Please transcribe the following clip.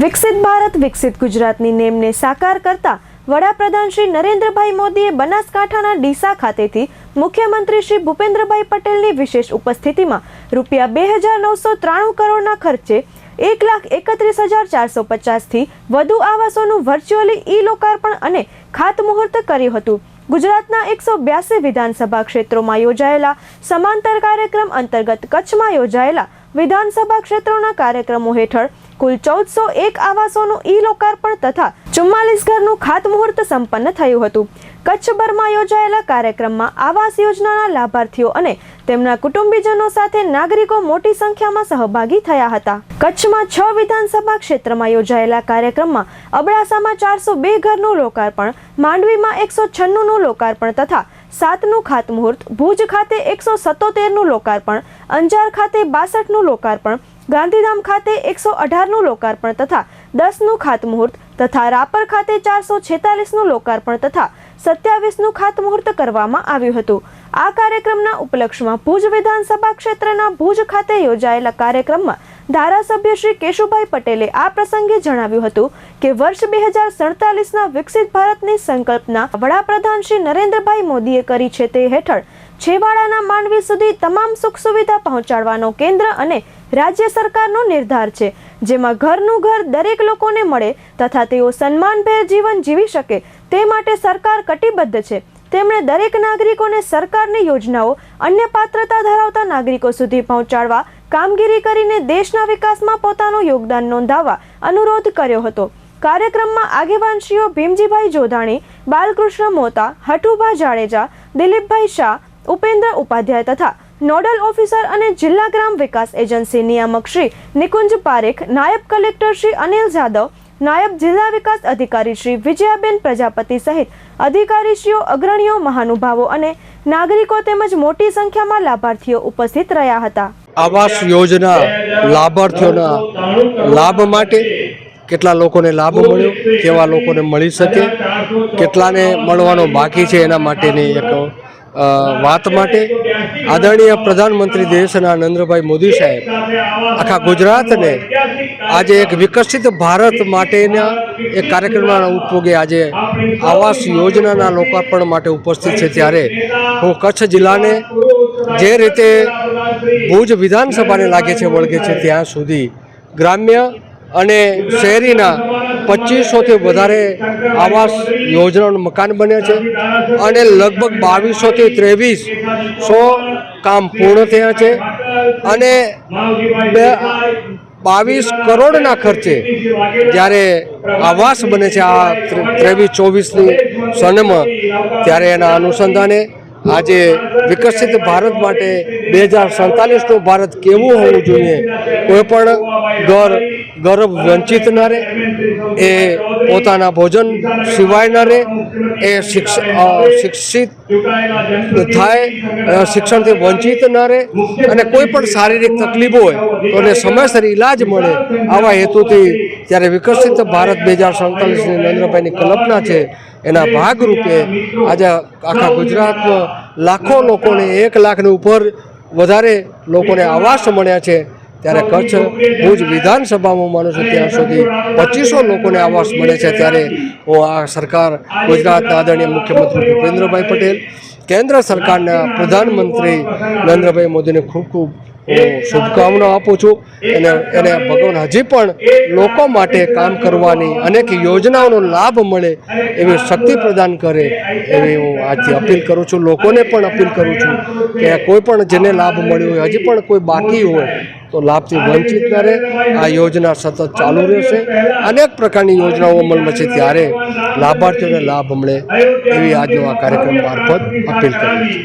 વિકસિત ભારત, વિકસિત ગુજરાતની નેમને સાકાર કરતા વડાપ્રધાન શ્રી નરેન્દ્રભાઈ મોદીએ બનાસકાંઠાના ડીસા ખાતેથી મુખ્યમંત્રી શ્રી ભૂપેન્દ્રભાઈ પટેલની વિશેષ ઉપસ્થિતિમાં રૂપિયા બે હજાર નવસો ત્રાણું કરોડના ખર્ચે એક લાખ એકત્રીસ હજાર ચારસો પચાસથી વધુ આવાસોનું વર્ચ્યુઅલી ઈ લોકાર્પણ અને ખાતમુહૂર્ત કર્યું હતું. ગુજરાતના એકસો બ્યાસી વિધાનસભા ક્ષેત્રોમાં યોજાયેલા સમાંતર કાર્યક્રમ અંતર્ગત કચ્છમાં યોજાયેલા વિધાનસભા ક્ષેત્રોના કાર્યક્રમો હેઠળ કુલ ચૌદસો એક આવાસોનું ઈ લોકાર્પણ તથા ચુમ્માલીસ ઘરનું ખાતમુહૂર્ત સંપન્ન થયું હતું. કચ્છભરમાં યોજાયેલા કાર્યક્રમમાં આવાસ યોજનાના લાભાર્થીઓ અને તેમના કુટુંબીજનો સાથે નાગરિકો મોટી સંખ્યામાં સહભાગી થયા હતા. કચ્છમાં છ વિધાનસભા ક્ષેત્રમાં યોજાયેલા કાર્યક્રમમાં અબડાસામાં ચારસો બે ઘરનું લોકાર્પણ, માંડવીમાં એકસો છન્નુંનું લોકાર્પણ તથા સાતનું ખાતમુહૂર્ત, ભુજ ખાતે એકસો સત્તોતેરનું લોકાર્પણ, અંજાર ખાતે બાસઠનું લોકાર્પણ, ગાંધીધામ ખાતે એકસો અઢારનું લોકાર્પણ તથા દસનું ખાતમુહૂર્ત તથા રાપર ખાતે ચારસો છેતાલીસનું લોકાર્પણ તથા સત્યાવીસનું ખાતમુહૂર્ત કરવામાં આવ્યું હતું. આ કાર્યક્રમના ઉપલક્ષમાં ભુજ વિધાનસભા ક્ષેત્રના ભુજ ખાતે યોજાયેલા કાર્યક્રમમાં ધારાસભ્ય શ્રી કેશુભાઈ પટેલે આ પ્રસંગે જણાવ્યું હતું કે વર્ષ બે હજાર સડતાલીસના વિકસિત ભારતની સંકલ્પના વડાપ્રધાન શ્રી નરેન્દ્રભાઈ મોદીએ કરી છે તે હેઠળ છેવાડાના માનવી સુધી તમામ સુખ સુવિધા પહોંચાડવાનો કેન્દ્ર અને રાજ્ય સરકારનો નિર્ધાર છે, જેમાં ઘરનું ઘર દરેક લોકોને મળે તથા તેઓ સન્માનભેર જીવન જીવી શકે તે માટે સરકાર કટિબદ્ધ છે. તેમણે દરેક નાગરિકોને સરકારની યોજનાઓ, અન્ય પાત્રતા ધરાવતા નાગરિકો સુધી પહોંચાડવા, કામગીરી કરીને દેશના વિકાસમાં પોતાનું યોગદાન નોંધાવવા અનુરોધ કર્યો હતો. કાર્યક્રમમાં આગેવાનશ્રીઓ ભીમજીભાઈ જોધાણી, બાલકૃષ્ણ મોતા, હઠુભા જાડેજા, દિલીપભાઈ શાહ, ઉપેન્દ્ર ઉપાધ્યાય તથા નોડલ ઓફિસર અને જિલ્લા ગ્રામ વિકાસ એજન્સી નિયામક શ્રી નિકુંજ પારેખ, નાયબ કલેક્ટર શ્રી અનિલ જાદવ નાયબ જિલ્લા વિકાસ અધિકારી શ્રી વિજયાબેન પ્રજાપતિ સહિત અધિકારીશ્રીઓ, અગ્રણીઓ, મહાનુભાવો અને નાગરિકો તેમજ મોટી સંખ્યામાં લાભાર્થીઓ ઉપસ્થિત રહ્યા હતા. આવાસ યોજના લાભાર્થીઓના લાભ માટે કેટલા લોકોને લાભ મળ્યો, કેવા લોકોને મળી શકે, કેટલાને મળવાનો બાકી છે એના માટેની એક વાત માટે આદરણીય પ્રધાનમંત્રી દેશના નરેન્દ્રભાઈ મોદી સાહેબ, આખા ગુજરાતને આજે એક વિકસિત ભારત માટેના એક કાર્યક્રમના ઉપયોગે આજે આવાસ યોજનાના લોકાર્પણ માટે ઉપસ્થિત છે. ત્યારે હું કચ્છ જિલ્લાને જે રીતે ભુજ વિધાનસભાને લાગે છે, વળગે છે, ત્યાં સુધી ગ્રામ્ય અને શહેરીના પચીસોથી વધારે આવાસ યોજનાનું મકાન બન્યા છે અને લગભગ બાવીસોથી ત્રેવીસ સો કામ પૂર્ણ થયા છે અને બે બાવીસ કરોડના ખર્ચે જ્યારે આવાસ બને છે આ ત્રેવીસ, ચોવીસની સનમાં, ત્યારે એના અનુસંધાને આજે વિકસિત ભારત માટે બે હજાર સડતાલીસનું ભારત કેવું હોવું જોઈએ? કોઈ પણ ઘર ગૌરવ વંચિત ન રહે, એ પોતાના ભોજન સિવાય ન રહે, એ શિક્ષ શિક્ષિત થાય શિક્ષણથી વંચિત ન રહે, અને કોઈ પણ શારીરિક તકલીફ હોય, તો એને સમયસર ઈલાજ મળે, આવા હેતુથી જ્યારે વિકસિત ભારત બે હજાર સડતાલીસની નરેન્દ્રભાઈની કલ્પના છે, એના ભાગરૂપે આજે આખા ગુજરાતમાં લાખો લોકોને એક લાખની ઉપર વધારે લોકોને આવાસ મળ્યા છે. ત્યારે કચ્છ ભુજ વિધાનસભામાં માનું છું ત્યાં સુધી પચીસો લોકોને આવાસ મળે છે. ત્યારે હું આ સરકાર ગુજરાતના આદરણીય મુખ્યમંત્રી ભૂપેન્દ્રભાઈ પટેલ કેન્દ્ર સરકારના પ્રધાનમંત્રી નરેન્દ્રભાઈ મોદીને ખૂબ ખૂબ હું શુભકામનાઓ આપું છું અને એને ભગવાન હજી પણ લોકો માટે કામ કરવાની અનેક યોજનાઓનો લાભ મળે એવી શક્તિ પ્રદાન કરે એવી હું આજથી અપીલ કરું છું. લોકોને પણ અપીલ કરું છું કે કોઈ પણ જેને લાભ મળ્યો હોય, હજી પણ કોઈ બાકી હોય તો લાભથી વંચિત ન રહે. આ યોજના સતત ચાલુ રહેશે. અનેક પ્રકારની યોજનાઓ અમલમાં છે. ત્યારે લાભાર્થીઓને લાભ મળે એવી આજનો આ કાર્યક્રમ મારફત અપીલ કરી છું